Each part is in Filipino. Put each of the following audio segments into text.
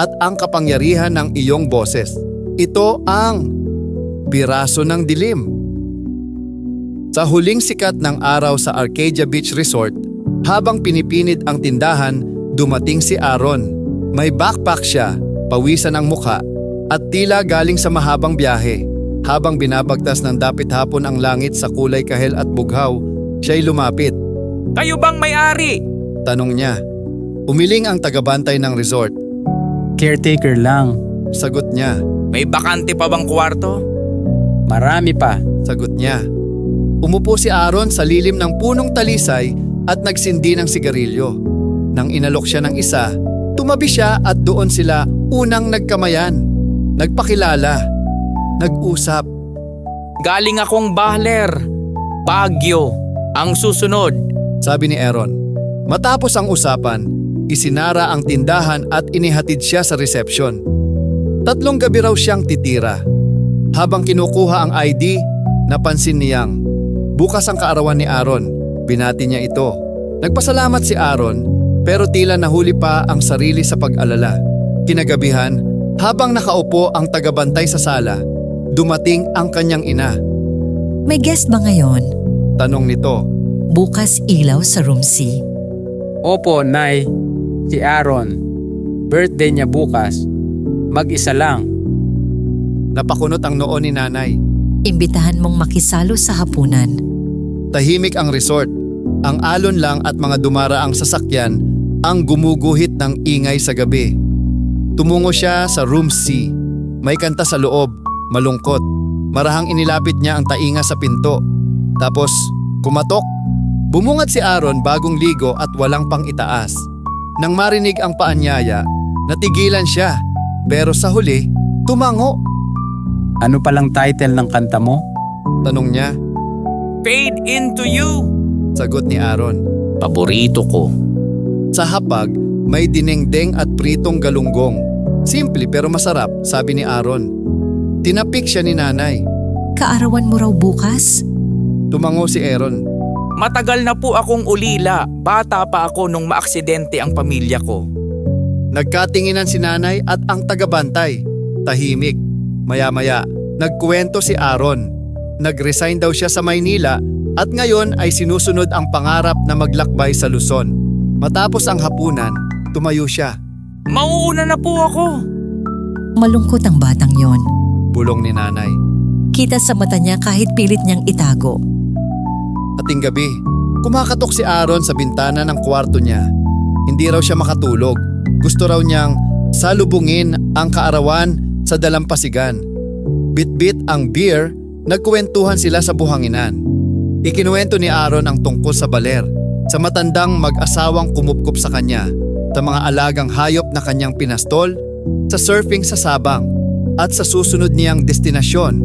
at ang kapangyarihan ng iyong boses. Ito ang Piraso ng Dilim. Sa huling sikat ng araw sa Arcadia Beach Resort, habang pinipinit ang tindahan, dumating si Aaron. May backpack siya, pawisan ang mukha, at tila galing sa mahabang biyahe. Habang binabagtas ng dapit hapon ang langit sa kulay kahel at bughaw, siya'y lumapit. Kayo bang may-ari? Tanong niya. Umiling ang tagabantay ng resort. Caretaker lang. Sagot niya. May bakante pa bang kwarto? Marami pa. Sagot niya. Umupo si Aaron sa lilim ng punong talisay at nagsindi ng sigarilyo. Nang inalok siya ng isa, tumabi siya at doon sila unang nagkamayan. Nagpakilala. Nag-usap. Galing akong Bahler. Baguio. Ang susunod. Sabi ni Aaron. Matapos ang usapan, isinara ang tindahan at inihatid siya sa reception. Tatlong gabi raw siyang titira. Habang kinukuha ang ID, napansin niyang bukas ang kaarawan ni Aaron. Binati niya ito. Nagpasalamat si Aaron pero tila nahuli pa ang sarili sa pag-alala. Kinagabihan, habang nakaupo ang tagabantay sa sala, dumating ang kanyang ina. May guest ba ngayon? Tanong nito, Bukas ilaw sa room C. Opo, Nay. Si Aaron. Birthday niya bukas. Mag-isa lang. napakunot ang noo ni nanay. Imbitahan mong makisalo sa hapunan. Tahimik ang resort. Ang alon lang at mga dumaraang sasakyan ang gumuguhit ng ingay sa gabi. Tumungo siya sa room C. May kanta sa loob, malungkot. Marahang inilapit niya ang tainga sa pinto. Tapos, kumatok. Bumungad si Aaron bagong ligo at walang pang itaas. Nang marinig ang paanyaya, natigilan siya. Pero sa huli, tumango. Ano palang title ng kanta mo? Tanong niya, Fade into you. sagot ni Aaron. Paborito ko. Sa hapag, may dinengdeng at pritong galunggong. Simple pero masarap, sabi ni Aaron. Tinapik siya ni nanay. Kaarawan mo raw bukas? Tumango si Aaron. Matagal na po akong ulila. Bata pa ako nung maaksidente ang pamilya ko. Nagkatinginan si nanay at ang tagabantay. Tahimik. Maya-maya, nagkuwento si Aaron. Nag-resign daw siya sa Maynila at ngayon ay sinusunod ang pangarap na maglakbay sa Luzon. Matapos ang hapunan, tumayo siya. Mauuna na po ako. Malungkot ang batang yon. Bulong ni nanay. Kita sa mata niya kahit pilit niyang itago. Ating gabi, kumakatok si Aaron sa bintana ng kwarto niya. Hindi raw siya makatulog. Gusto raw niyang salubungin ang kaarawan sa dalampasigan. Bit-bit ang beer, nagkuwentuhan sila sa buhanginan. Ikinuwento ni Aaron ang tungkol sa baler, sa matandang mag-asawang kumupkup sa kanya, sa mga alagang hayop na kanyang pinastol, sa surfing sa Sabang, at sa susunod niyang destinasyon,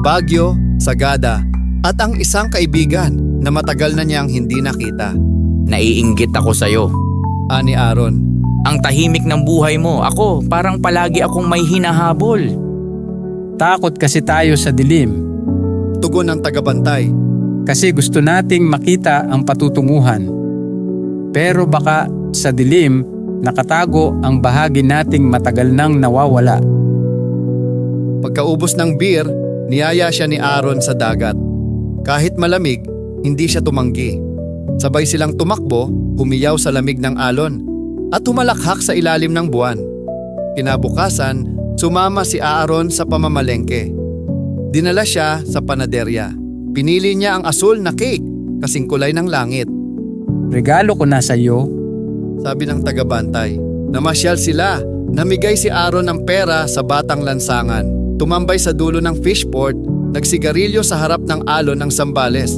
Baguio, Sagada, at ang isang kaibigan na matagal na niyang hindi nakita. Naiinggit ako sa'yo. Ani Aaron, Ang tahimik ng buhay mo. Ako, parang palagi akong may hinahabol. Takot kasi tayo sa dilim. tugon ng tagabantay. Kasi gusto nating makita ang patutunguhan. Pero baka sa dilim, nakatago ang bahagi nating matagal nang nawawala. Pagkaubos ng beer, niyaya siya ni Aaron sa dagat. Kahit malamig, hindi siya tumanggi. Sabay silang tumakbo, humiyaw sa lamig ng alon, at humalakhak sa ilalim ng buwan. Kinabukasan, sumama si Aaron sa pamamalengke. Dinala siya sa panaderya. Pinili niya ang asul na cake, kasing kulay ng langit. Regalo ko na sa iyo. Sabi ng tagabantay. Namasyal sila. Namigay si Aaron ng pera sa batang lansangan. Tumambay sa dulo ng fishport, nagsigarilyo sa harap ng alon ng Sambales.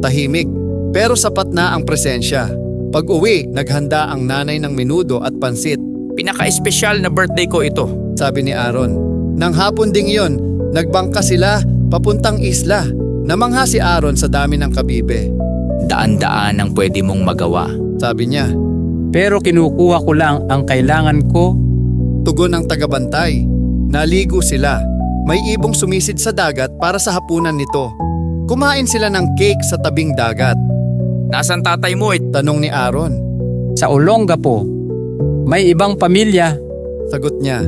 Tahimik, pero sapat na ang presensya. Pag uwi, naghanda ang nanay ng menudo at pansit. Pinaka-espesyal na birthday ko ito. Sabi ni Aaron, Nang hapon ding yon, nagbangka sila papuntang isla. Namangha si Aaron sa dami ng kabibe. Daan-daan ang pwede mong magawa. Sabi niya, Pero kinukuha ko lang ang kailangan ko. tugon ng tagabantay. Naligo sila. May ibong sumisid sa dagat para sa hapunan nito. Kumain sila ng cake sa tabing dagat. Nasaan tatay mo? Eh, Tanong ni Aaron. Sa Olongapo, may ibang pamilya. Sagot niya,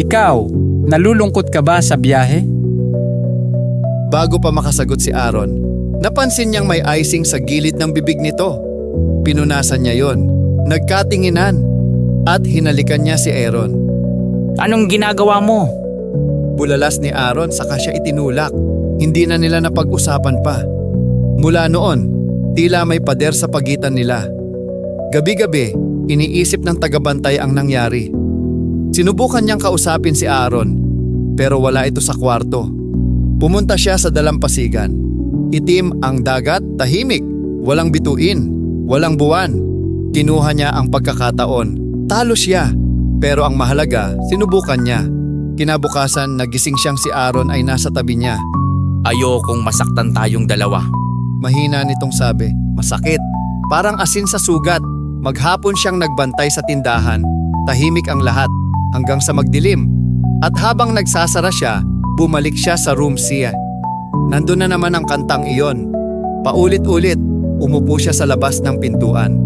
Ikaw, nalulungkot ka ba sa biyahe? Bago pa makasagot si Aaron, napansin niyang may icing sa gilid ng bibig nito. Pinunasan niya yon. Nagkatinginan at hinalikan niya si Aaron. Anong ginagawa mo? Bulalas ni Aaron saka siya itinulak. Hindi na nila napag-usapan pa. Mula noon, tila may pader sa pagitan nila. Gabi-gabi, iniisip ng tagabantay ang nangyari. Sinubukan niyang kausapin si Aaron, pero wala ito sa kwarto. Pumunta siya sa dalampasigan. Itim ang dagat, tahimik, walang bituin, walang buwan. Kinuha niya ang pagkakataon. Talo siya, pero ang mahalaga, sinubukan niya. Kinabukasan, nagising siyang si Aaron ay nasa tabi niya. Ayokong masaktan tayong dalawa. Mahina nitong sabi, masakit. Parang asin sa sugat. Maghapon siyang nagbantay sa tindahan. Tahimik ang lahat hanggang sa magdilim. At habang nagsasara siya, bumalik siya sa room siya. Nandun na naman ang kantang iyon. Paulit-ulit, umupo siya sa labas ng pintuan.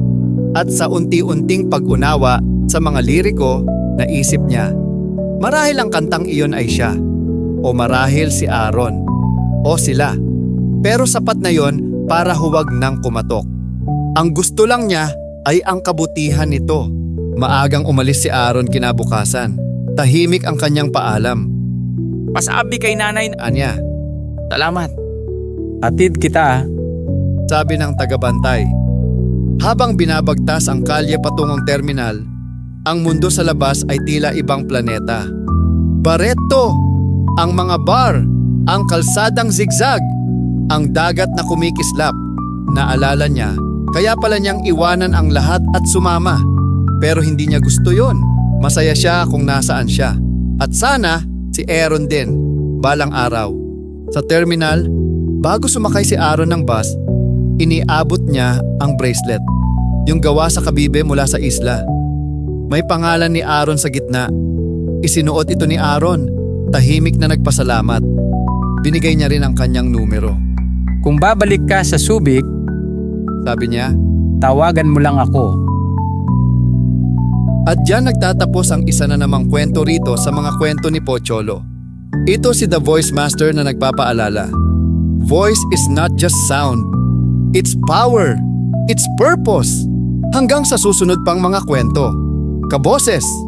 At sa unti-unting pag-unawa sa mga liriko, naisip niya, marahil ang kantang iyon ay siya. O marahil si Aaron. O sila. Pero sapat na yon para huwag nang kumatok. Ang gusto lang niya ay ang kabutihan nito. Maagang umalis si Aaron kinabukasan. Tahimik ang kanyang paalam. Pasabi kay nanay. Anya, Salamat. Atid kita. sabi ng tagabantay. Habang binabagtas ang kalye patungong terminal, ang mundo sa labas ay tila ibang planeta. Bareto! Ang mga bar, ang kalsadang zigzag, ang dagat na kumikislap. Naalala niya, kaya pala niyang iwanan ang lahat at sumama. Pero hindi niya gusto yon. Masaya siya kung nasaan siya. At sana, si Aaron din, balang araw. Sa terminal, bago sumakay si Aaron ng bus, iniabot niya ang bracelet. Yung gawa sa kabibe mula sa isla. May pangalan ni Aaron sa gitna. Isinuot ito ni Aaron. Tahimik na nagpasalamat. Binigay niya rin ang kanyang numero. Kung babalik ka sa Subic, Sabi niya, tawagan mo lang ako. At diyan nagtatapos ang isa na namang kwento rito sa mga kwento ni Pocholo. Ito si The Voice Master na nagpapaalala. Voice is not just sound. It's power. It's purpose. Hanggang sa susunod pang mga kwento. Kaboses!